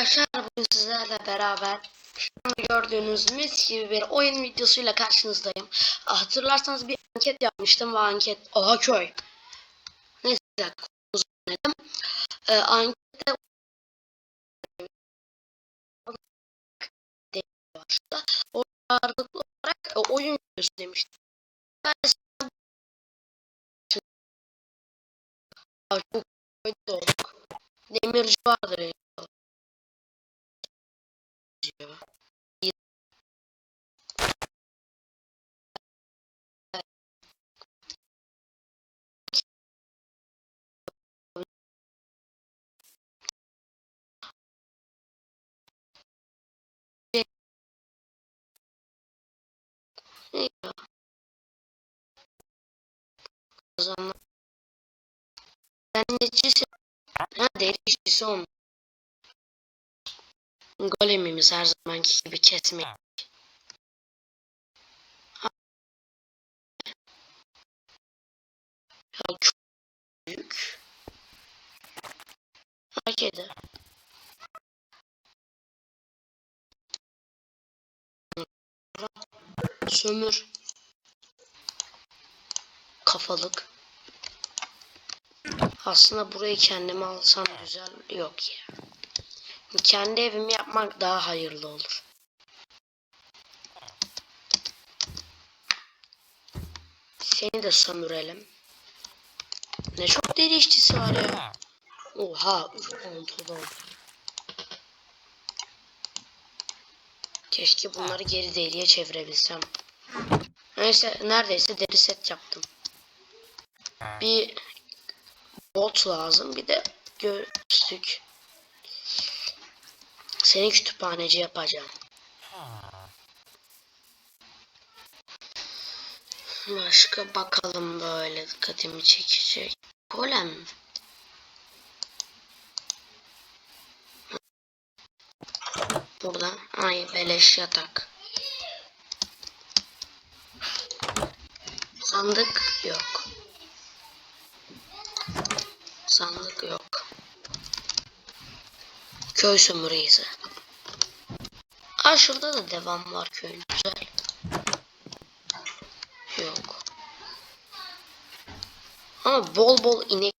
Arkadaşlar bugün sizlerle beraber gördüğünüz mis gibi bir oyun videosuyla karşınızdayım. Ah, Hatırlarsanız bir anket yapmıştım ve anket Aha köy. Neyse konumuzu dedim. Ee, ankette ağırlıklı olarak e, oyun videosu demiştim. Ben çok olduk. Demirci vardır ya. O zaman ben necisi ha deri işçisi olmuş. Golemimiz her zamanki gibi kesmek. Çok büyük. Hak eder. Sömür. Kafalık. Aslında burayı kendime alsam güzel yok ya. Kendi evimi yapmak daha hayırlı olur. Seni de sömürelim. Ne çok deri işçisi var ya. Oha, üf, pantolon. Keşke bunları geri deliye çevirebilsem. Neyse, neredeyse deri set yaptım. Bir bot lazım, bir de göğüslük. Seni kütüphaneci yapacağım. Başka bakalım böyle dikkatimi çekecek. Golem. Burada ay beleş yatak. Sandık yok. Sandık yok. Köy sömürüyüzü. Aa şurada da devam var köyün güzel. Yok. Ama bol bol inek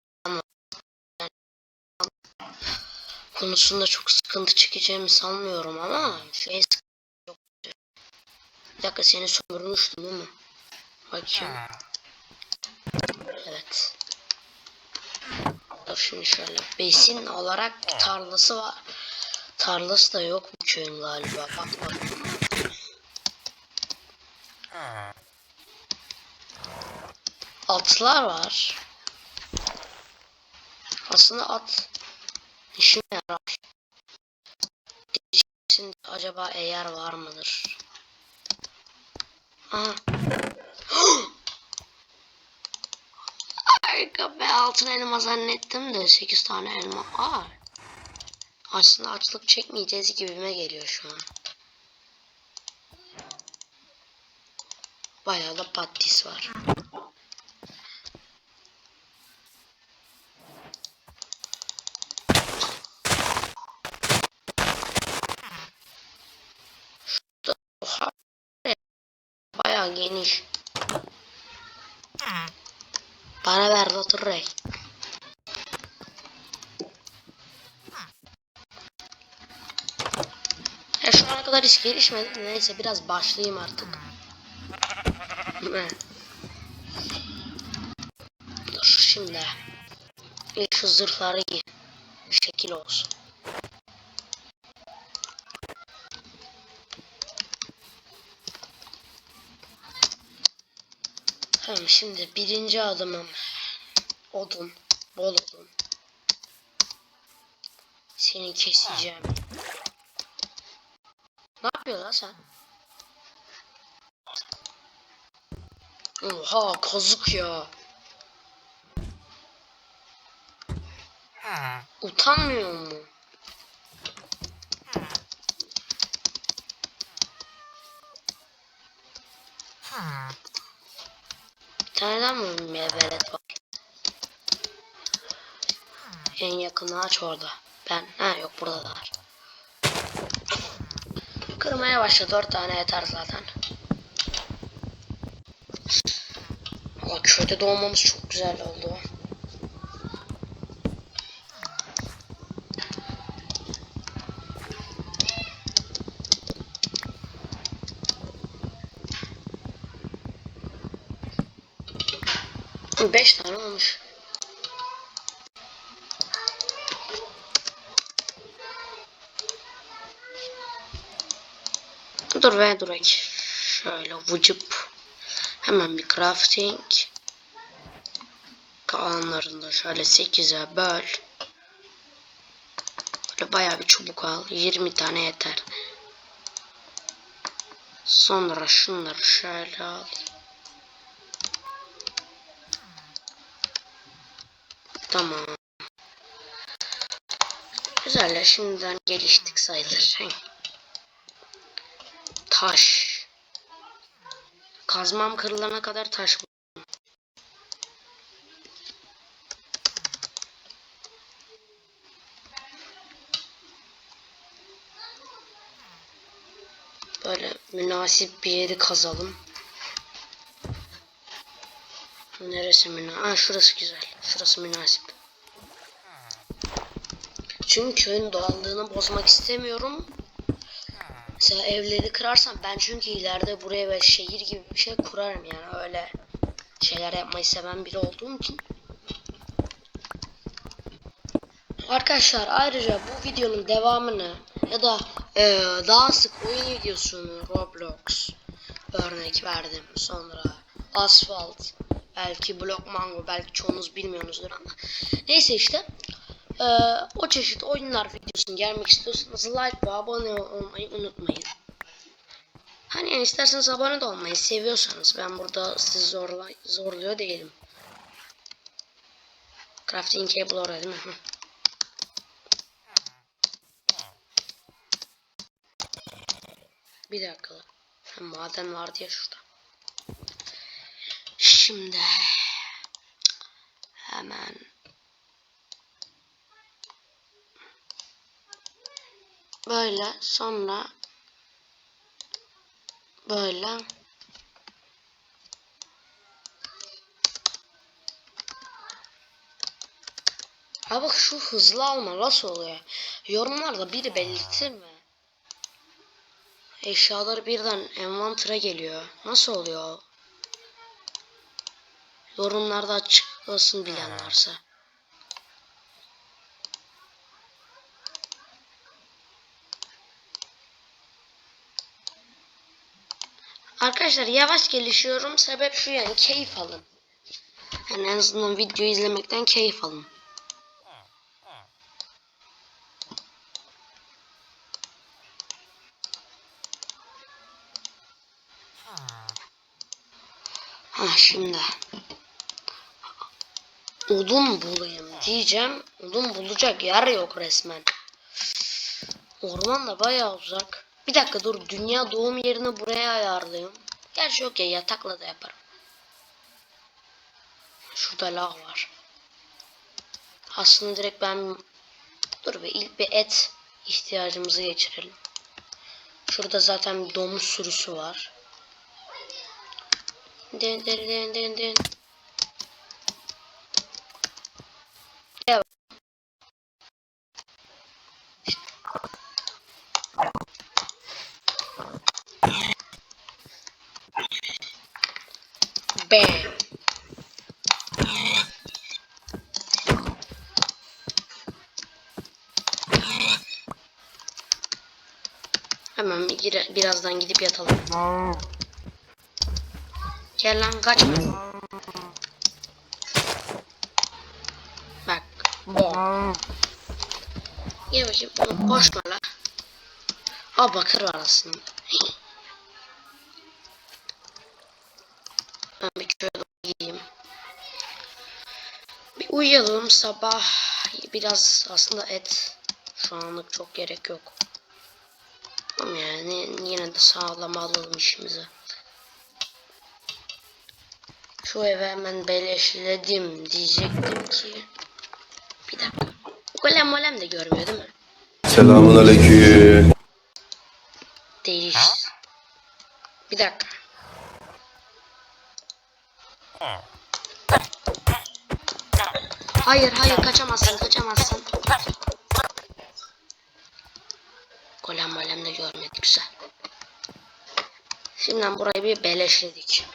konusunda çok sıkıntı çekeceğimi sanmıyorum ama şey sıkıntı yok. Bir dakika seni sömürmüştüm değil mi? Bakayım. Evet. Şimdi şöyle. Besin olarak tarlası var. Tarlası da yok bu köyün galiba. Bak bak. Atlar var. Aslında at işime yarar. Diyeceksin acaba eğer var mıdır? Aha. Harika be altın elma zannettim de 8 tane elma. Aa. Aslında açlık çekmeyeceğiz gibime geliyor şu an. Bayağı da patis var. Şurada oha, bayağı geniş. Bana ver Dr. Ray. Ya şu ana kadar hiç gelişmedi. Neyse biraz başlayayım artık. Dur şimdi. İlk şu zırhları giy. Şekil olsun. Tamam şimdi birinci adımım. Odun. Bol odun. Seni keseceğim. Ne yapıyor lan sen? Oha kazık ya. Utanmıyor mu? Bir tane daha mı velet var? En yakın ağaç orada. Ben ha yok burada da var. Kırmaya başla. Dört tane yeter zaten. Valla köyde doğmamız çok güzel oldu. Beş tane Dur ve durek. Şöyle vıcıp. Hemen bir crafting. Kalanlarını da şöyle 8'e böl. Böyle bayağı bir çubuk al. 20 tane yeter. Sonra şunları şöyle al. Tamam. Güzel ya şimdiden geliştik sayılır. Taş. Kazmam kırılana kadar taş. Böyle münasip bir yeri kazalım. Neresi münasip? Aa şurası güzel. Şurası münasip. Çünkü köyün doğallığını bozmak istemiyorum. Mesela evleri kırarsam ben çünkü ileride buraya böyle şehir gibi bir şey kurarım yani. Öyle şeyler yapmayı seven biri olduğum için. Arkadaşlar ayrıca bu videonun devamını ya da eee, daha sık oyun videosunu Roblox örnek verdim. Sonra Asphalt belki Block Mango belki çoğunuz bilmiyorsunuzdur ama. Neyse işte eee, o çeşit oyunlar videosunun gelmek istiyorsanız like ve abone olmayı unutmayın. Hani yani isterseniz abone de olmayı seviyorsanız ben burada sizi zorla, zorluyor değilim. Crafting cable orada değil mi? Bir dakika. Maden vardı ya şurada. Şimdi hemen böyle sonra böyle Ha bak şu hızlı alma nasıl oluyor? Yorumlarda biri belirtir mi? Eşyalar birden envantıra geliyor. Nasıl oluyor? Yorumlarda açıklasın bilen varsa. Arkadaşlar yavaş gelişiyorum. Sebep şu yani keyif alın. Yani en azından video izlemekten keyif alın. Ha şimdi. Odun bulayım diyeceğim. Odun bulacak yer yok resmen. Orman da bayağı uzak. Bir dakika dur dünya doğum yerini buraya ayarlayayım. Gerçi ya yatakla da yaparım. Şurada lav var. Aslında direkt ben dur be ilk bir et ihtiyacımızı geçirelim. Şurada zaten bir domuz sürüsü var. Den den den den den. Gel. Bam. Hemen bir gire- birazdan gidip yatalım. Gel lan kaçma. Bak. Bom. Gel bakayım. Koşma la. Aa bakır var aslında. Ben bir köye gideyim. Bir uyuyalım sabah. Biraz aslında et. Şu anlık çok gerek yok. Yani yine de sağlam alalım işimizi. Şu evi hemen beleşledim diyecektim ki. Bir dakika. Golem molem de görmüyor değil mi? Selamun aleyküm. Değiş. Bir dakika. Hayır hayır kaçamazsın kaçamazsın. Golem golem de görmedik güzel. Şimdiden burayı bir beleşledik.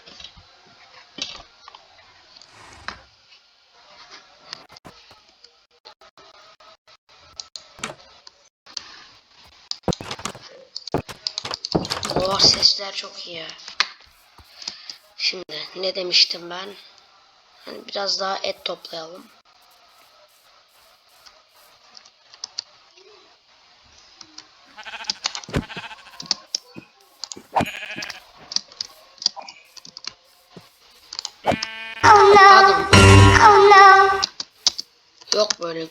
Oh sesler çok iyi. Şimdi ne demiştim ben? Hani biraz daha et toplayalım.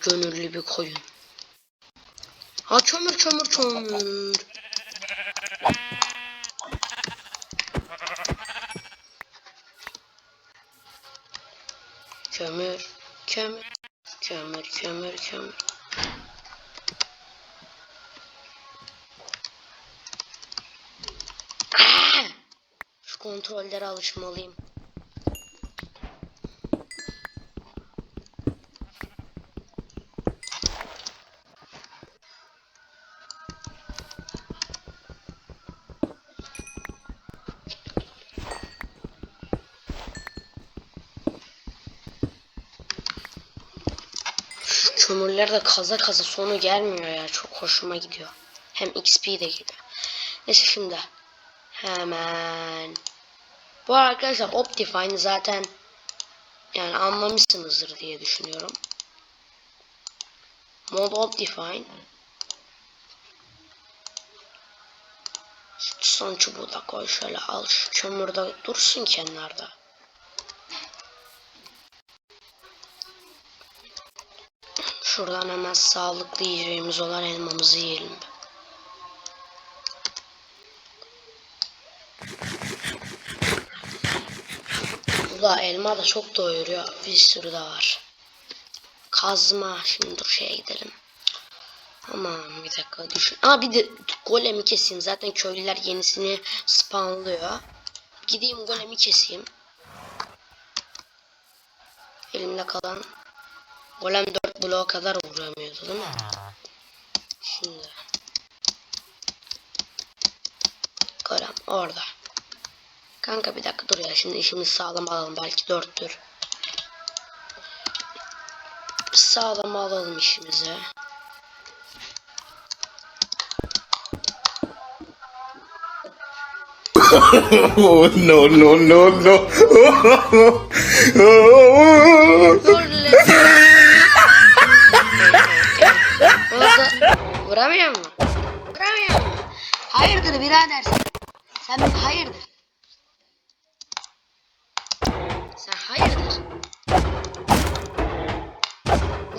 Gönüllü bir koyun. Ha kömür kömür kömür. Kömür, kömür, kömür, kömür, kömür. Şu kontrollere alışmalıyım. Şu kömürler de kaza kaza sonu gelmiyor ya. Çok hoşuma gidiyor. Hem XP de geliyor. Neyse şimdi. Hemen. Bu arkadaşlar Optifine zaten yani anlamışsınızdır diye düşünüyorum. Mod Optifine. Son çubuğu da koy şöyle al şu kömür de dursun kenarda. Şuradan hemen sağlıklı yiyeceğimiz olan elmamızı yiyelim. Bu da elma da çok doyuruyor. Bir sürü de var. Kazma. Şimdi dur şeye gidelim. Aman bir dakika düşün. Aa bir de golemi keseyim. Zaten köylüler yenisini spawnlıyor. Gideyim golemi keseyim. Elimde kalan Golem 4 bloğa kadar vuramıyordu değil mi? Şimdi. Golem orada. Kanka bir dakika dur ya şimdi işimizi sağlam alalım belki 4'tür. Sağlam alalım işimizi. Oh no no no no! Vuramıyor mu? Vuramıyor mu? Hayırdır birader Sen hayırdır?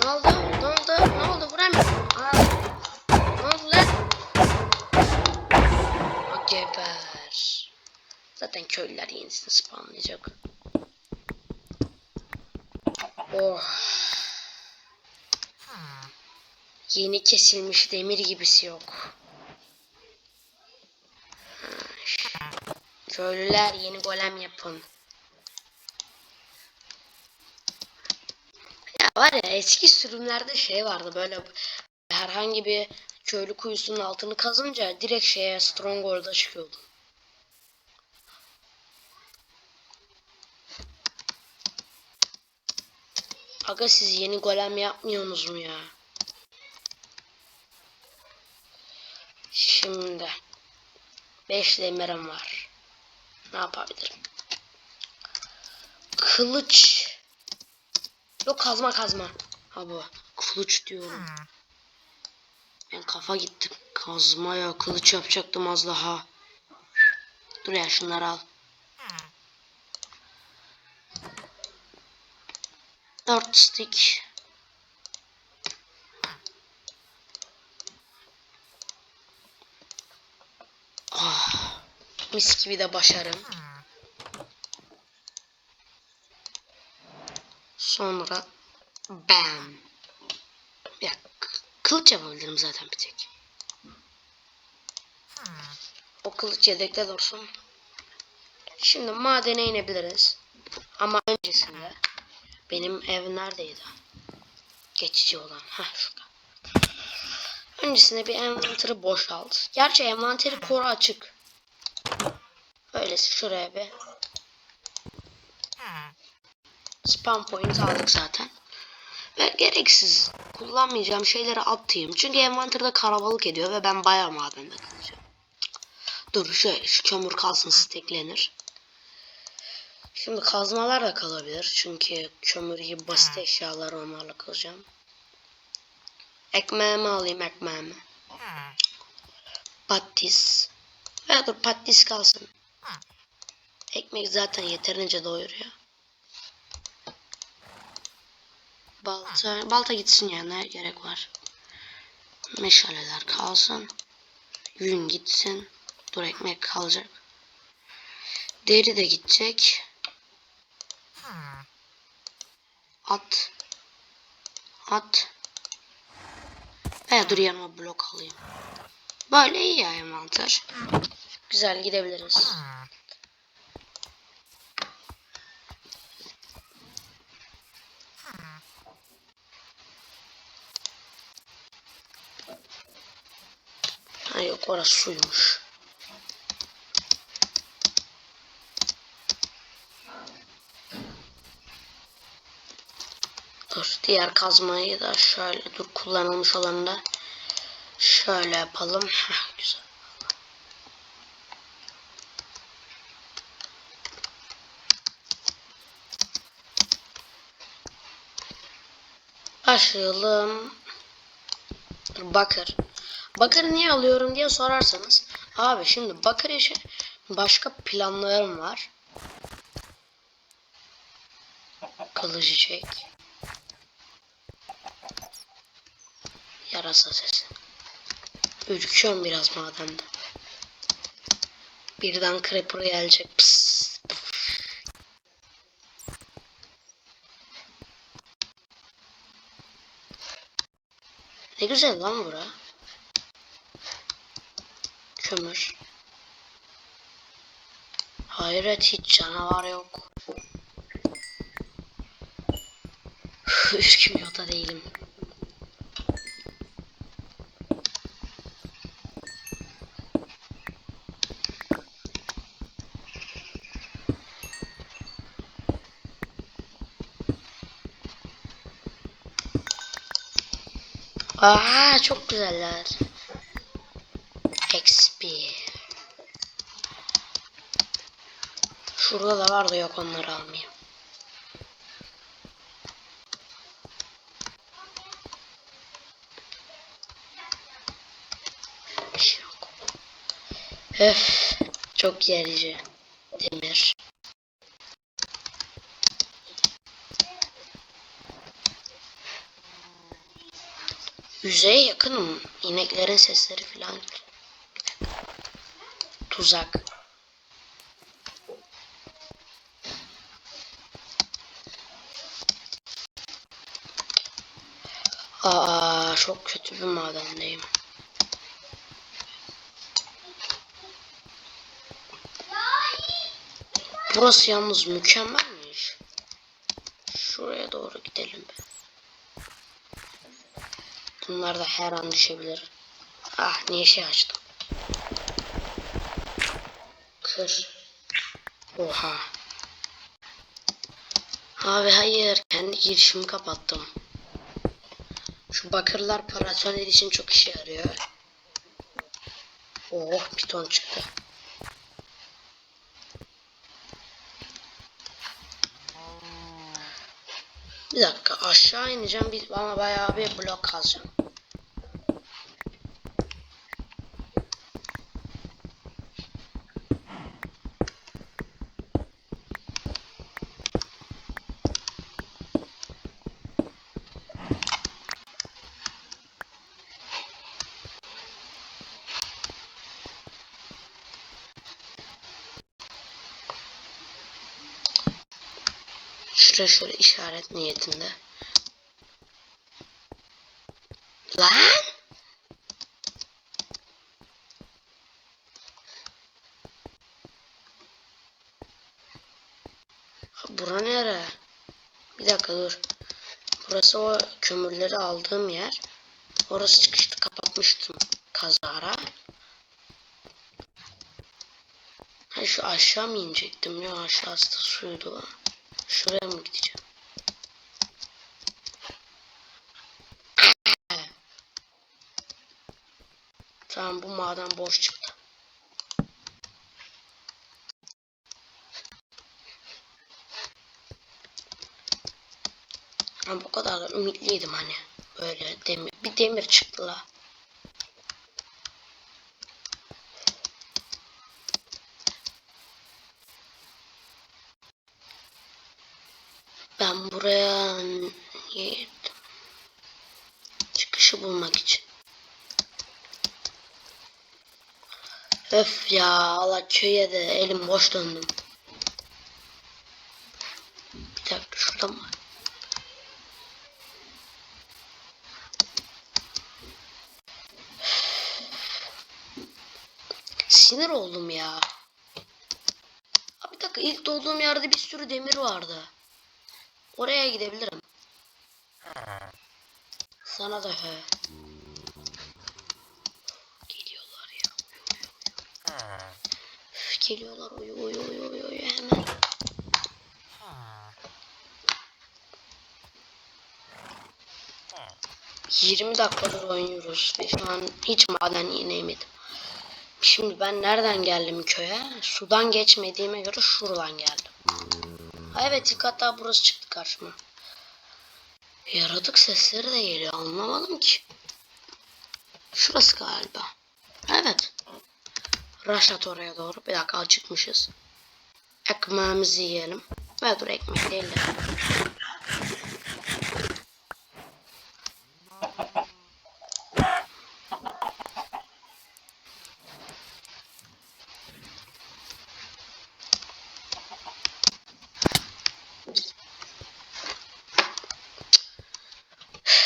Ne oldu? Ne oldu? Ne oldu? Vuramıyor mu? Aa, ne oldu lan? O geber. Zaten köylüler yenisini spamlayacak. Oh. Yeni kesilmiş demir gibisi yok. Köylüler yeni golem yapın. Ya var ya eski sürümlerde şey vardı böyle herhangi bir köylü kuyusunun altını kazınca direkt şeye Stronghold'a çıkıyordu. Aga siz yeni golem yapmıyorsunuz mu ya? Şimdi 5 demirim var. Ne yapabilirim? Kılıç. Yok kazma kazma. Ha bu. Kılıç diyorum. Ben kafa gittim. Kazma ya kılıç yapacaktım az daha. Dur ya şunları al. Dört stick. Ah, mis gibi de başarım. Sonra bam. Ya kılıç yapabilirim zaten bir tek. O kılıç yedekte dursun. Şimdi madene inebiliriz. Ama öncesinde benim ev neredeydi? Geçici olan. Heh şurada. Öncesinde bir envanteri boşalt. Gerçi envanteri koru açık. Öylesi şuraya bir spam point aldık zaten. Ve gereksiz kullanmayacağım şeyleri atayım. Çünkü envanterde karabalık ediyor ve ben bayağı madende kalacağım. Dur şöyle şu kömür kalsın steklenir. Şimdi kazmalar da kalabilir. Çünkü kömür gibi basit eşyalar onlarla kalacağım. Ekmeğimi alayım ekmeğimi. Patis. Veya dur patis kalsın. Ekmek zaten yeterince doyuruyor. Balta, balta gitsin ya ne gerek var. Meşaleler kalsın. Yün gitsin. Dur ekmek kalacak. Deri de gidecek. At. At. Veya dur yanıma blok alayım. Böyle iyi ya envanter. Güzel gidebiliriz. Ha yok orası suymuş. Dur diğer kazmayı da şöyle dur kullanılmış olanı da şöyle yapalım. Heh, güzel. Başlayalım. Bakır. Bakır niye alıyorum diye sorarsanız. Abi şimdi bakır işi başka planlarım var. Kılıcı çek. Yarasa sesi. Ürküyorum biraz madende. Birden creeper gelecek. Pıs. Ne güzel lan bura. Kömür. Hayret hiç canavar yok. Ürkmüyor da değilim. Aa çok güzeller. XP. Şurada da var da yok onları almayayım. Şey. Öf, çok yerici. Demir. Yüzeye yakınım. İneklerin sesleri falan. Tuzak. Aa çok kötü bir madendeyim. Burası yalnız mükemmelmiş. Şuraya doğru gidelim. Bunlar da her an düşebilir. Ah niye şey açtım. Kır. Oha. Abi hayır. Kendi girişimi kapattım. Şu bakırlar paratoner için çok işe yarıyor. Oh piton çıktı. Bir dakika aşağı ineceğim bir ama bayağı bir blok kazacağım. Şuraya şöyle işaret niyetinde. Lan! Bura nere? Bir dakika dur. Burası o kömürleri aldığım yer. Orası çıkıştı kapatmıştım kazara. Ha şu aşağı mı inecektim? Ya aşağısı da suydu. Ha. Şuraya mı gideceğim? Tamam bu maden boş çıktı. Ben bu kadar da ümitliydim hani. Böyle demir, bir demir çıktı la. Ben buraya gittim? Çıkışı bulmak için. Öf ya Allah köye de elim boş döndüm. Bir dakika şurada mı? Sinir oldum ya. Bir dakika ilk doğduğum yerde bir sürü demir vardı. Oraya gidebilirim. Sana da he. Geliyorlar ya. Üf, geliyorlar oy oy oy oy oy hemen. Yirmi dakikadır oynuyoruz ve şu an hiç maden inemedim. Şimdi ben nereden geldim köye? Sudan geçmediğime göre şuradan geldim. Evet ilk hatta burası çıktı karşıma. Yaratık sesleri de geliyor anlamadım ki. Şurası galiba. Evet. Raşat oraya doğru. Bir dakika acıkmışız. Ekmeğimizi yiyelim. Ve dur ekmek değil de.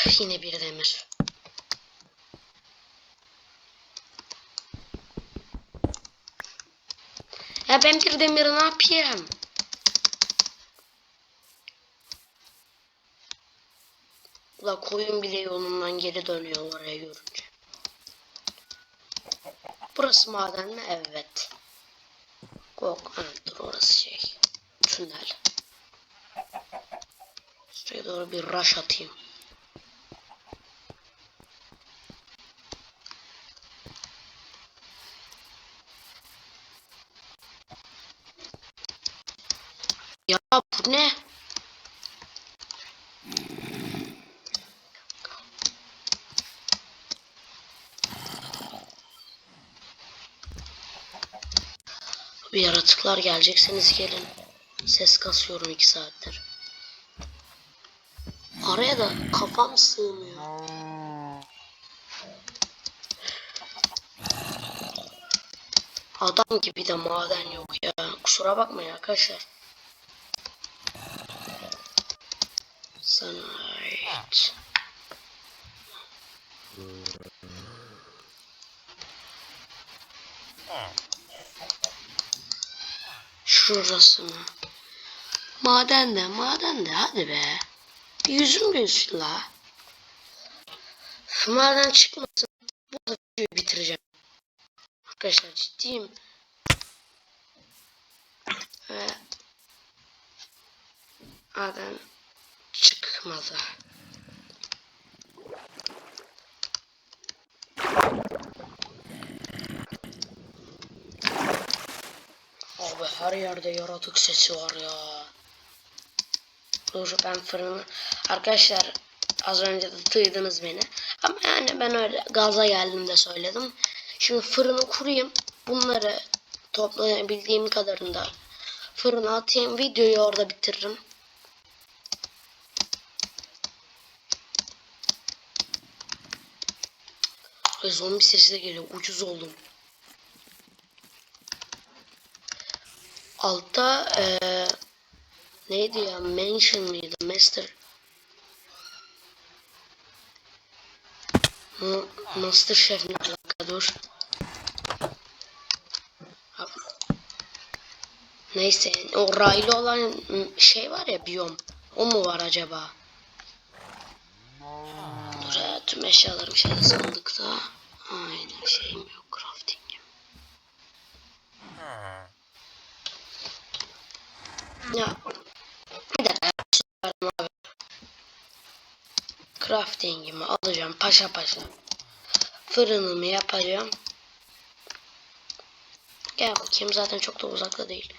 Yine bir demir. Ya ben bir demiri ne yapayım? Ula koyun bile yolundan geri dönüyor oraya görünce. Burası maden mi? Evet. Yok, evet, dur orası şey. Tünel. Şuraya doğru bir rush atayım. Ya ne? Bir yaratıklar gelecekseniz gelin. Ses kasıyorum iki saattir. Araya da kafam sığmıyor. Adam gibi de maden yok ya. Kusura bakmayın arkadaşlar. Ait. Şurası mı? Maden de, maden de hadi be. Yüzüm gülsün la. Maden çıkmasın. Bu da videoyu bitireceğim. Arkadaşlar ciddiyim. Ve maden çıkmadı. Abi her yerde yaratık sesi var ya. Dur ben fırını... Arkadaşlar az önce de duydunuz beni. Ama yani ben öyle gaza geldim de söyledim. Şimdi fırını kurayım. Bunları toplayabildiğim kadarında fırına atayım. Videoyu orada bitiririm. Zombi sesi de geliyor. Ucuz oldum. Altta eee neydi ya? Mansion mıydı? Master Ma- Master Chef ne alaka dur. Neyse o raylı olan şey var ya biyom. O mu var acaba? Dur ya, tüm eşyalarım şeyde sandıkta. Aynen şeyim yok crafting'im. Ya bir. Crafting'imi alacağım paşa paşa. Fırınımı yapacağım. Gel bakayım zaten çok da uzakta değil.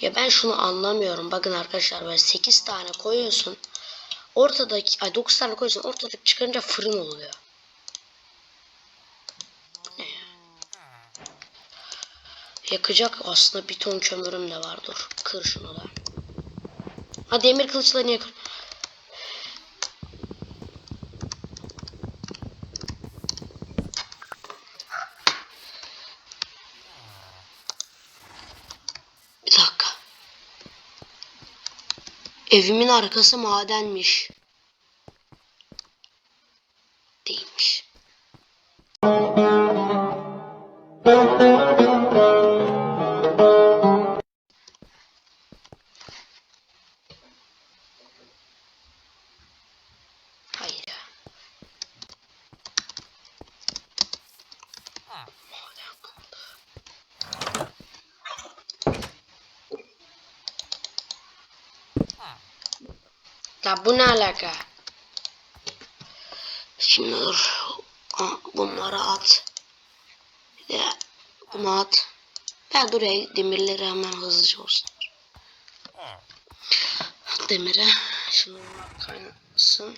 Ya ben şunu anlamıyorum. Bakın arkadaşlar böyle 8 tane koyuyorsun. Ortadaki ay 9 tane koyuyorsun. Ortadaki çıkarınca fırın oluyor. Ne ya? Yakacak aslında bir ton kömürüm de var. Dur kır şunu da. Ha demir kılıçla niye kır? Bir dakika. Evimin arkası madenmiş. Bunları at. Bir de bunu at. Ben dur ya, demirleri hemen hızlıca olsun. Demire. Bunlar kaynasın.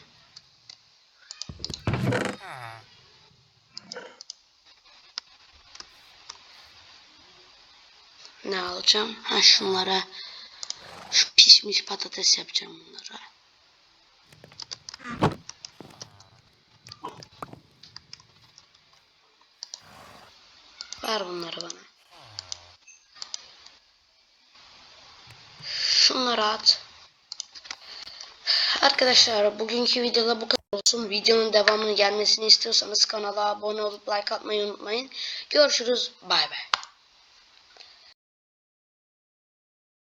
Ne alacağım? Ha şunlara şu pişmiş patates yapacağım bunlara. Ver bunları bana. Şunları at. Arkadaşlar bugünkü videoda bu kadar olsun. Videonun devamını gelmesini istiyorsanız kanala abone olup like atmayı unutmayın. Görüşürüz. Bay bay.